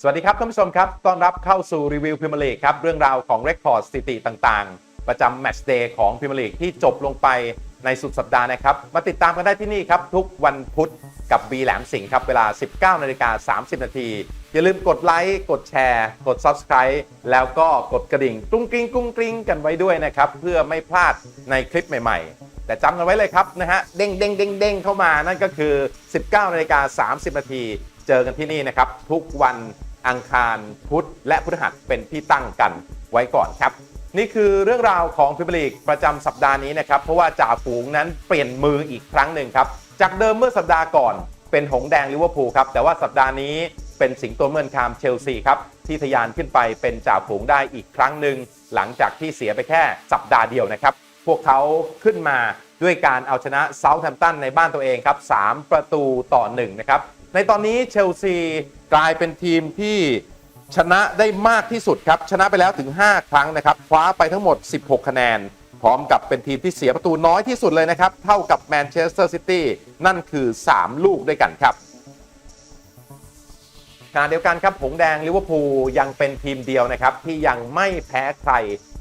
สวัสดีครับท่านผู้ชมครับ ต้อนรับเข้าสู่รีวิวพรีเมียร์ลีกครับ เรื่องราวของเรคคอร์ดสถิติต่างๆ ประจำแมตช์เดย์ของพรีเมียร์ลีกที่จบลงไปในสุดสัปดาห์นะครับ มาติดตามกันได้ที่นี่ครับ ทุกวันพุธกับบีแหลมสิงห์ครับ เวลา 19นาฬิกา30 นาที อย่าลืมกดไลค์ กดแชร์ กด Subscribe แล้วก็กดกระดิ่งกรุ้งกริ้งกรุ้งกริ้งกันไว้ด้วยนะครับ เพื่อไม่พลาดในคลิปใหม่ๆ แต่จำกันไว้เลยครับนะฮะเด้งเด้งเด้งเด้งเข้ามานั่นก็คือ 19นาฬิกา30 นาที เจอกันที่นี่นะครับทุกวัน อังคารพุธและพฤหัสเป็นที่ตั้งกันไว้ก่อนครับ นี่คือเรื่องราวของพรีเมียร์ลีกประจำสัปดาห์นี้นะครับ เพราะว่าจ่าฝูงนั้นเปลี่ยนมืออีกครั้งหนึ่งครับ จากเดิมเมื่อสัปดาห์ก่อน เป็นหงแดงลิเวอร์พูลครับแต่ว่าสัปดาห์นี้เป็นสิงโตเมือนคามเชลซีครับที่ทะยานขึ้นไปเป็นจ่าฝูงได้อีกครั้งหนึ่งหลังจากที่เสียไปแค่สัปดาห์เดียวนะครับ พวกเขาขึ้นมาด้วยการเอาชนะเซาท์แฮมป์ตันในบ้านตัวเองครับ 3 ประตูต่อ1นะครับ ในตอนนี้เชลซีกลายเป็นทีมที่ชนะได้มากที่สุดครับ ชนะไปแล้วถึง 5 ครั้งนะครับ คว้าไปทั้งหมด 16 คะแนน พร้อมกับเป็นทีมที่เสียประตูน้อยที่สุดเลยนะครับ เท่ากับแมนเชสเตอร์ซิตี้นั่นคือ 3 ลูกด้วยกันครับขณะเดียวกันครับผงแดงลิเวอร์พูลยังเป็นทีมเดียวนะครับ ที่ยังไม่แพ้ใคร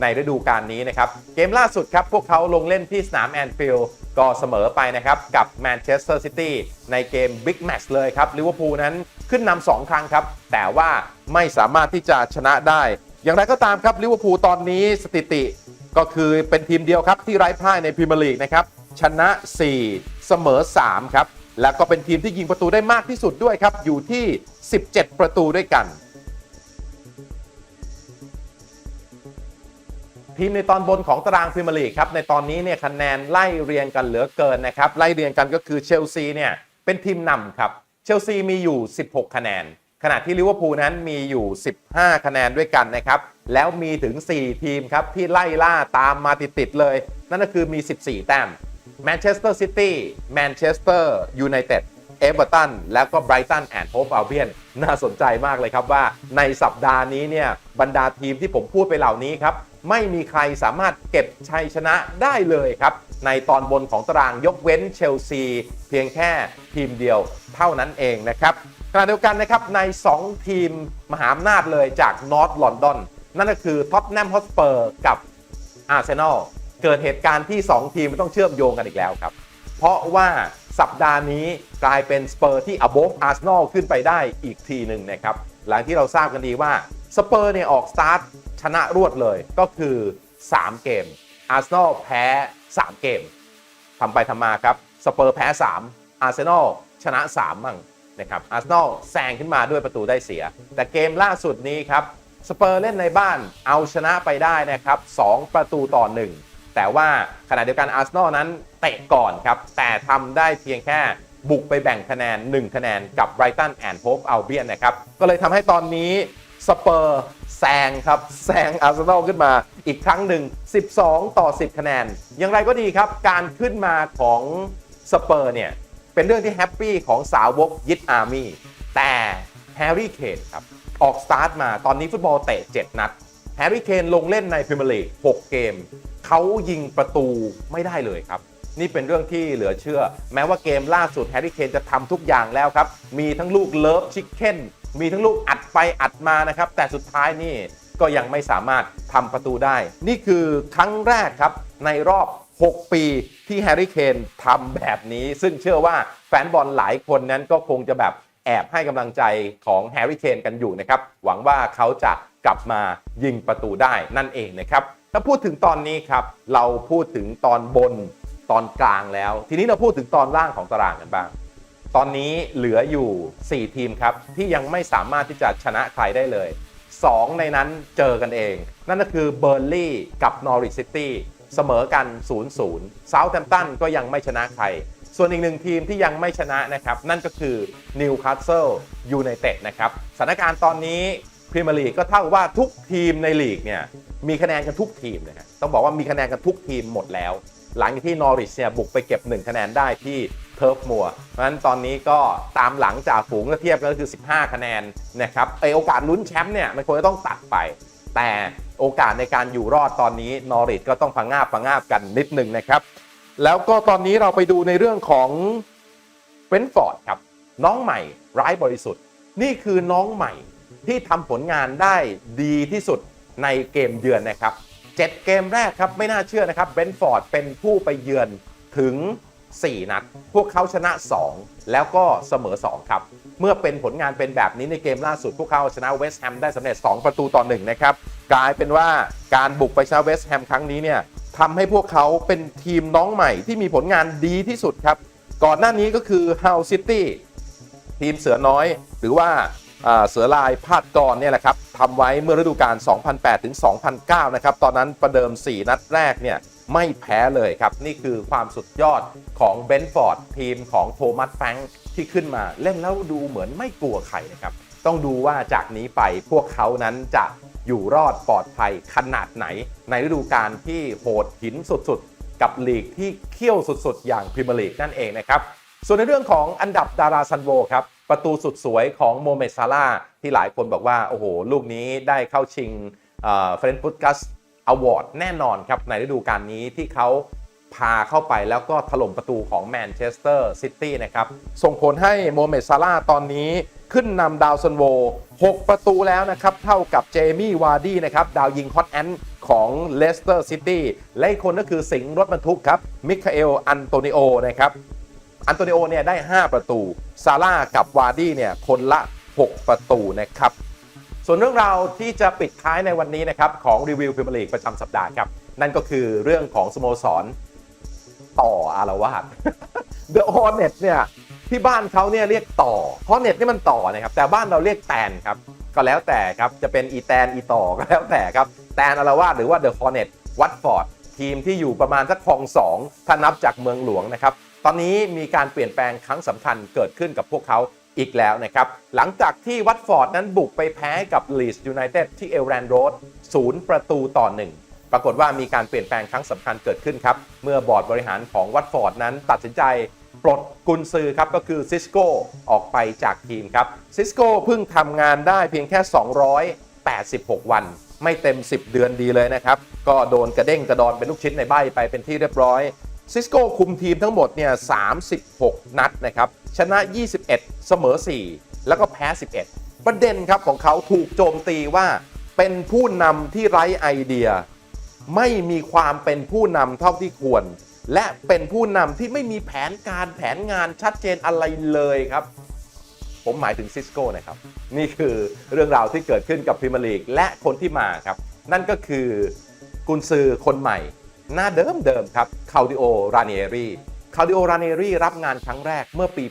ในฤดูกาลนี้นะครับ เกมล่าสุดครับ พวกเขาลงเล่นที่สนามแอนฟิลด์ก็เสมอไปนะครับ กับแมนเชสเตอร์ซิตี้ในเกมบิ๊กแมตช์เลยครับลิเวอร์พูลนั้นขึ้นนำ2ครั้งครับ แต่ว่าไม่สามารถที่จะชนะได้ อย่างไรก็ตามครับลิเวอร์พูลตอนนี้สถิติก็คือเป็นทีมเดียวครับที่ไร้พ่ายในพรีเมียร์ลีกนะครับชนะ 4 เสมอ 3 ครับ แล้วก็เป็นทีมที่ยิงประตูได้มากที่สุดด้วยครับ อยู่ที่ 17 ประตูด้วยกัน ทีมในตอนบนของตารางพรีเมียร์ลีกครับในตอนนี้เนี่ยคะแนนไล่เรียงกันเหลือเกินนะครับไล่เรียงกันก็คือเชลซีเนี่ยเป็นทีมนำครับเชลซีมีอยู่ 16 คะแนน ขณะที่ลิเวอร์พูลนั้นมีอยู่ 15 คะแนนด้วยกันนะครับแล้วมีถึง 4 ทีมครับที่ไล่ล่าตามมาติดๆเลย นั่นก็คือมี 14 แต้มแมนเชสเตอร์ซิตี้แมนเชสเตอร์ยูไนเต็ดเอเวอร์ตันแล้วก็ไบรตันแอนด์โฮปอัลเบียนน่าสนใจมากเลยครับว่าในสัปดาห์นี้เนี่ยบรรดาทีมที่ผมพูดไปเหล่านี้ครับ ไม่มีใครสามารถเก็บชัยชนะได้เลยครับ ในตอนบนของตารางยกเว้นเชลซี เพียงแค่ทีมเดียวเท่านั้นเองนะครับขณะเดียวกันนะครับใน 2 ทีมมหาอำนาจเลยจากนอร์ทลอนดอนนั่นก็คือท็อตแนมฮอสเปอร์กับอาร์เซนอลเกิดเหตุการณ์ที่ 2 ทีมไม่ต้องเชื่อมโยงกันอีกแล้วครับ เพราะว่า สัปดาห์นี้กลายเป็นสเปอร์ที่ above Arsenal ขึ้นไปได้อีกทีหนึ่งนะครับ หลังที่เราทราบกันดีว่าสเปอร์เนี่ยออกสตาร์ทชนะรวดเลยก็คือ 3 เกม Arsenal แพ้ 3 เกมทำไปทำมาครับสเปอร์แพ้3 Arsenal ชนะ 3 มั่งนะครับอาร์เซนอลแซงขึ้นมาด้วยประตูได้เสีย แต่เกมล่าสุดนี้ครับสเปอร์เล่นในบ้านเอาชนะไปได้นะครับ 2 ประตูต่อ 1 แต่ว่าขณะเดียวกันอาร์เซนอลนั้นเตะก่อนครับ แต่ทำได้เพียงแค่บุกไปแบ่งคะแนน 1 คะแนนกับไบรตันแอนด์โฮปอัลเบียนนะครับ ก็เลยทำให้ตอนนี้สเปอร์แซงครับแซงอาร์เซนอลขึ้นมาอีกครั้งหนึ่ง 12 ต่อ 10 คะแนน อย่างไรก็ดีครับ การขึ้นมาของสเปอร์เนี่ย เป็นเรื่องที่แฮปปี้ของสาวกยิดอาร์มี่แต่แฮร์รี่เคนครับ ออกสตาร์ทมาตอนนี้ฟุตบอลเตะ 7 นัด แฮร์รี่เคนลงเล่นในพรีเมียร์ลีก6เกม เขายิงประตูไม่ได้เลยครับ นี่เป็นเรื่องที่เหลือเชื่อ แม้ว่าเกมล่าสุดแฮร์รี่เคนจะทำทุกอย่างแล้วครับ มีทั้งลูกเลิฟชิคเก้นมีทั้งลูกอัดไปอัดมานะครับ แต่สุดท้ายนี่ก็ยังไม่สามารถทำประตูได้ นี่คือครั้งแรกครับในรอบ 6 ปีที่แฮร์รี่เคนทำแบบนี้ ซึ่งเชื่อว่าแฟนบอลหลายคนนั้นก็คงจะแบบแอบให้กำลังใจของแฮร์รี่เคนกันอยู่นะครับ หวังว่าเขาจะ กลับมายิงประตูได้นั่นเองนะครับถ้าพูดถึงตอนนี้ครับเราพูดถึงตอนบนตอนกลางแล้ว ทีนี้เราพูดถึงตอนล่างของตารางกันบ้าง ตอนนี้เหลืออยู่ 4 ทีมครับ ที่ยังไม่สามารถที่จะชนะใครได้เลย 2 ในนั้นเจอกันเอง นั่นก็คือเบอร์ลี่กับนอริ c ซิตี้เสมอกัน 0-0เซาท์แ m มตันก็ยังไม่ชนะใคร ส่วนอีกหนึ่งทีมที่ยังไม่ชนะนะครับ นั่นก็คือนิวคาสเซิลยูไนเต็ดนะครับสถานการณ์ตอนนี้ พรีเมียร์ลีกก็เท่ากับว่าทุกทีมในลีกเนี่ยมีคะแนนกันทุกทีมนะฮะต้องบอกว่ามีคะแนนกันทุกทีมหมดแล้ว หลังจากที่นอริชเนี่ยบุกไปเก็บ 1 คะแนนได้ที่เทิร์ฟมัวเพราะฉะนั้นตอนนี้ก็ตามหลังจากฝูงเทียบก็คือ 15 คะแนนนะครับไอโอกาสลุ้นแชมป์เนี่ยมันควรจะต้องตัดไป แต่โอกาสในการอยู่รอดตอนนี้นอริชก็ต้องพังงาบพังงาบกันนิดนึงนะครับแล้วก็ตอนนี้เราไปดูในเรื่องของเบนฟอร์ดครับน้องใหม่ร้ายบริสุทธิ์ นี่คือน้องใหม่ ที่ทำผลงานได้ดีที่สุดในเกมเยือนนะครับ 7 เกมแรกครับไม่น่าเชื่อนะครับเบนฟอร์ดเป็นผู้ไปเยือนถึง 4 นัด พวกเขาชนะ 2 แล้วก็เสมอ 2 ครับ เมื่อเป็นผลงานเป็นแบบนี้ในเกมล่าสุด พวกเขาชนะเวสต์แฮมได้สำเร็จ 2 ประตูต่อ1นะครับกลายเป็นว่าการบุกไปชนะเวสต์แฮมครั้งนี้เนี่ยทำให้พวกเขาเป็นทีมน้องใหม่ที่มีผลงานดีที่สุดครับ ก่อนหน้านี้ก็คือฮาซิตี้ทีมเสือน้อย หรือว่า เสือลายพาดกรเนี่ยแหละครับทำไว้เมื่อฤดูกาล 2008 ถึง 2009 นะครับ ตอนนั้นประเดิม 4 นัดแรกเนี่ยไม่แพ้เลยครับ นี่คือความสุดยอดของเบนฟอร์ดทีมของโทมัสแฟงที่ขึ้นมาเล่นแล้วดูเหมือนไม่กลัวใครนะครับ ต้องดูว่าจากนี้ไปพวกเขานั้นจะอยู่รอดปลอดภัยขนาดไหน ในฤดูกาลที่โหดหินสุดๆ กับลีกที่เขี้ยวสุดๆ อย่างพรีเมียร์ลีกนั่นเองนะครับ ส่วนในเรื่องของอันดับดาราซันโวครับ ประตูสุดสวยของโมเมดซาลาที่หลายคนบอกว่า โอ้โห ลูกนี้ได้เข้าชิงเฟรนด์พุตกัสอวอร์ดแน่นอนครับ ในฤดูกาลนี้ที่เขาพาเข้าไปแล้วก็ถล่มประตูของแมนเชสเตอร์ซิตี้นะครับ ส่งผลให้โมเมดซาลาตอนนี้ขึ้นนำดาวซันโว 6 ประตูแล้วนะครับ เท่ากับเจมี่วาร์ดี้นะครับ ดาวยิงฮอตแอนด์ของเลสเตอร์ซิตี้และอีกคนก็คือสิงห์รถบรรทุกครับ มิคาเอล อันโตนิโอนะครับ อันโตนิโอเนี่ยได้ 5 ประตู ซาร่ากับวาร์ดี้เนี่ยคนละ 6 ประตูนะครับ ส่วนเรื่องราวที่จะปิดท้ายในวันนี้นะครับของรีวิวพรีเมียร์ลีกประจำสัปดาห์ครับ นั่นก็คือเรื่องของสโมสรต่ออารวาสเดอะฮอ n เน็ตเนี่ยที่บ้านเขาเนี่ยเรียกต่อฮอ n เน็ตนี่มันต่อนะครับ แต่บ้านเราเรียกแตนครับ ก็แล้วแต่ครับจะเป็นอีแตนอีต่อก็แล้วแต่ครับ แตนอารวาสหรือว่าเดอะฮอ n เน็ตวัตฟอร์ดทีมที่อยู่ประมาณสักคลองสองถ้านับจากเมืองหลวงนะครับ ตอนนี้มีการเปลี่ยนแปลงครั้งสำคัญเกิดขึ้นกับพวกเขาอีกแล้วนะครับ หลังจากที่วัตฟอร์ดนั้นบุกไปแพ้กับลีสยูไนเต็ดที่เอลแรนโรดศูนย์ประตูต่อหนึ่งปรากฏว่ามีการเปลี่ยนแปลงครั้งสำคัญเกิดขึ้นครับ เมื่อบอร์ดบริหารของวัตฟอร์ดนั้นตัดสินใจปลดกุนซือครับก็คือซิสโก้ออกไปจากทีมครับซิสโก้เพิ่งทำงานได้เพียงแค่ 286 วัน ไม่เต็ม 10 เดือนดีเลยนะครับ ก็โดนกระเด้งกระดอนเป็นลูกชิ้นในใบไปเป็นที่เรียบร้อย ซิสโก้คุมทีมทั้งหมดเนี่ย36 นัดนะครับ ชนะ 21 เสมอ 4 แล้วก็แพ้ 11 ประเด็นครับของเขาถูกโจมตีว่าเป็นผู้นำที่ไร้ไอเดีย ไม่มีความเป็นผู้นำเท่าที่ควร และเป็นผู้นำที่ไม่มีแผนการแผนงานชัดเจนอะไรเลยครับ ผมหมายถึงซิสโก้นะครับ นี่คือเรื่องราวที่เกิดขึ้นกับพรีเมียร์ลีกและคนที่มาครับ นั่นก็คือกุนซือคนใหม่ หน้าเดิมเดิมๆครับคา u ดิโอราเนรีคา u ดิโอราเนรีรับงานครั้งแรกเมื่อปี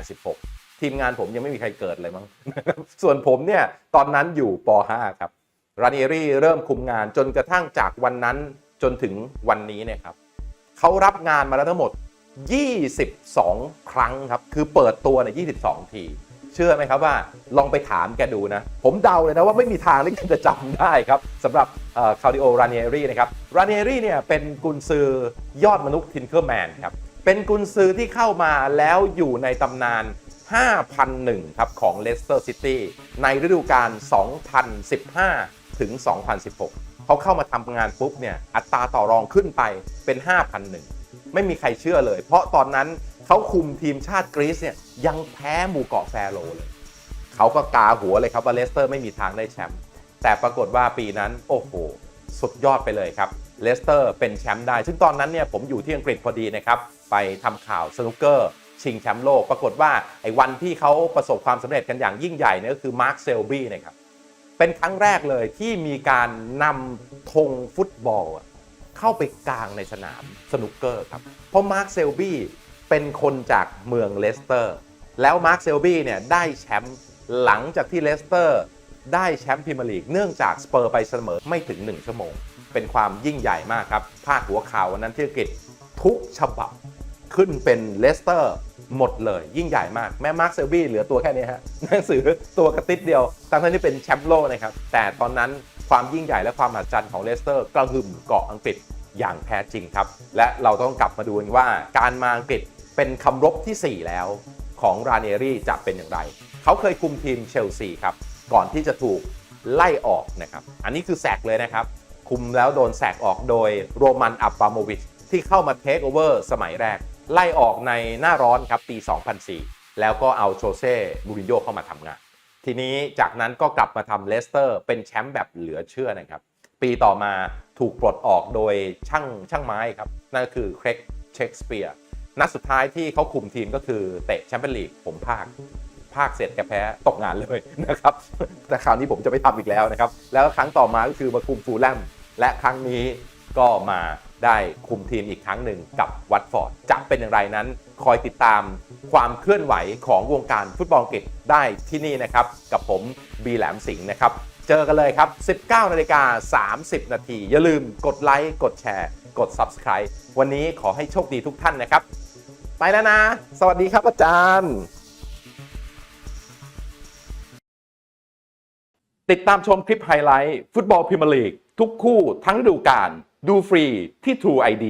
1986 ทีมงานผมยังไม่มีใครเกิดเลยมั้ง ส่วนผมเนี่ยตอนนั้นอยู่ป .5 ครับราเนรีเริ่มคุมงานจนกระทั่งจากวันนั้นจนถึงวันนี้เนี่ยครับเขารับงานมาแล้วทั้งหมด 22 ครั้งครับ คือเปิดตัวเนี่ย22 ที เชื่อไหมครับว่าลองไปถามแกดูนะ ผมเดาเลยนะว่าไม่มีทางที่แกจะจำได้ครับสำหรับคา u ดิโอราเนรีนะครับราเนรีเนี่ยเป็นกุนซือยอดมนุษย์ทินเคอร์แมนครับเป็นกุนซือที่เข้ามาแล้วอยู่ในตำนาน 5,001 ครับของเลสเตอร์ซิตี้ในฤดูกาล 2015 ถึง 2016 เขาเข้ามาทำงานปุ๊บเนี่ยอัตราต่อรองขึ้นไปเป็น 5,001 ไม่มีใครเชื่อเลย เพราะตอนนั้น เขาคุมทีมชาติกรีซเนี่ยยังแพ้หมู่เกาะแฟโรเลยเขาก็กาหัวเลยครับว่าเลสเตอร์ไม่มีทางได้แชมป์แต่ปรากฏว่าปีนั้นโอ้โหสุดยอดไปเลยครับเลสเตอร์เป็นแชมป์ได้ ซึ่งตอนนั้นเนี่ยผมอยู่ที่อังกฤษพอดีนะครับ ไปทำข่าวสนุกเกอร์ชิงแชมป์โลก ปรากฏว่าไอ้วันที่เขาประสบความสำเร็จกันอย่างยิ่งใหญ่เนี่ยก็คือมาร์คเซลบี้นะครับเป็นครั้งแรกเลยที่มีการนำธงฟุตบอล เข้าไปกลางในสนามสนุกเกอร์ครับ เพราะมาร์คเซลบี้ เป็นคนจากเมืองเลสเตอร์ แล้วมาร์คเซลบี้เนี่ยได้แชมป์หลังจากที่เลสเตอร์ได้แชมป์พรีเมียร์ลีกเนื่องจากสเปอร์ไปเสมอไม่ถึง 1 ชั่วโมง เป็นความยิ่งใหญ่มากครับพาดหัวข่าววันนั้นที่อังกฤษทุกฉบับขึ้นเป็นเลสเตอร์หมดเลยยิ่งใหญ่มากแม้มาร์คเซลบี้เหลือตัวแค่นี้ฮะหนังสือตัวกระติดเดียวทั้งๆที่เป็นแชมป์โลกนะครับ แต่ตอนนั้นความยิ่งใหญ่และความมหัศจรรย์ของเลสเตอร์กระหึ่มเกาะอังกฤษอย่างแท้จริงครับ และเราต้องกลับมาดูว่าการมาอังกฤษ เป็นคำรบทีสี่ 4 แล้วของราเนรีจะเป็นอย่างไร เขาเคยคุมทีมเชลซีครับ ก่อนที่จะถูกไล่ออกนะครับ อันนี้คือแสกเลยนะครับ คุมแล้วโดนแสกออกโดยโรมันอับบาโมวิชที่เข้ามาเทคโอเวอร์สมัยแรก ไล่ออกในหน้าร้อนครับปี 2004 แล้วก็เอาโชเซ่มูรินโญ่เข้ามาทำงาน ทีนี้จากนั้นก็กลับมาทำเลสเตอร์เป็นแชมป์แบบเหลือเชื่อนะครับ ปีต่อมาถูกปลดออกโดยช่างช่างไม้ครับ นั่นก็คือเครกเชคสเปียร์ นัดสุดท้ายที่เขาคุมทีมก็คือเตะแชมเปี้ยนลีกผมภาคภาคเสร็จแกแพ้ตกงานเลยนะครับแต่คราวนี้ผมจะไม่ทำอีกแล้วนะครับ แล้วครั้งต่อมาก็คือมาคุมฟูลแลมและครั้งนี้ก็มาได้คุมทีมอีกครั้งหนึ่งกับวัตฟอร์ดจะเป็นอย่างไรนั้น คอยติดตามความเคลื่อนไหวของวงการฟุตบอลอังกฤษได้ที่นี่นะครับ กับผมบีแหลมสิงห์นะครับ เจอกันเลยครับ 19นาฬิกา30 นาทีอย่าลืมกดไลค์ กดแชร์ กด Subscribe วันนี้ขอให้โชคดีทุกท่านนะครับ ไปแล้วนะ สวัสดีครับอาจารย์ ติดตามชมคลิปไฮไลท์ ฟุตบอลพรีเมียร์ลีก ทุกคู่ทั้งฤดูกาลดูฟรีที่ True ID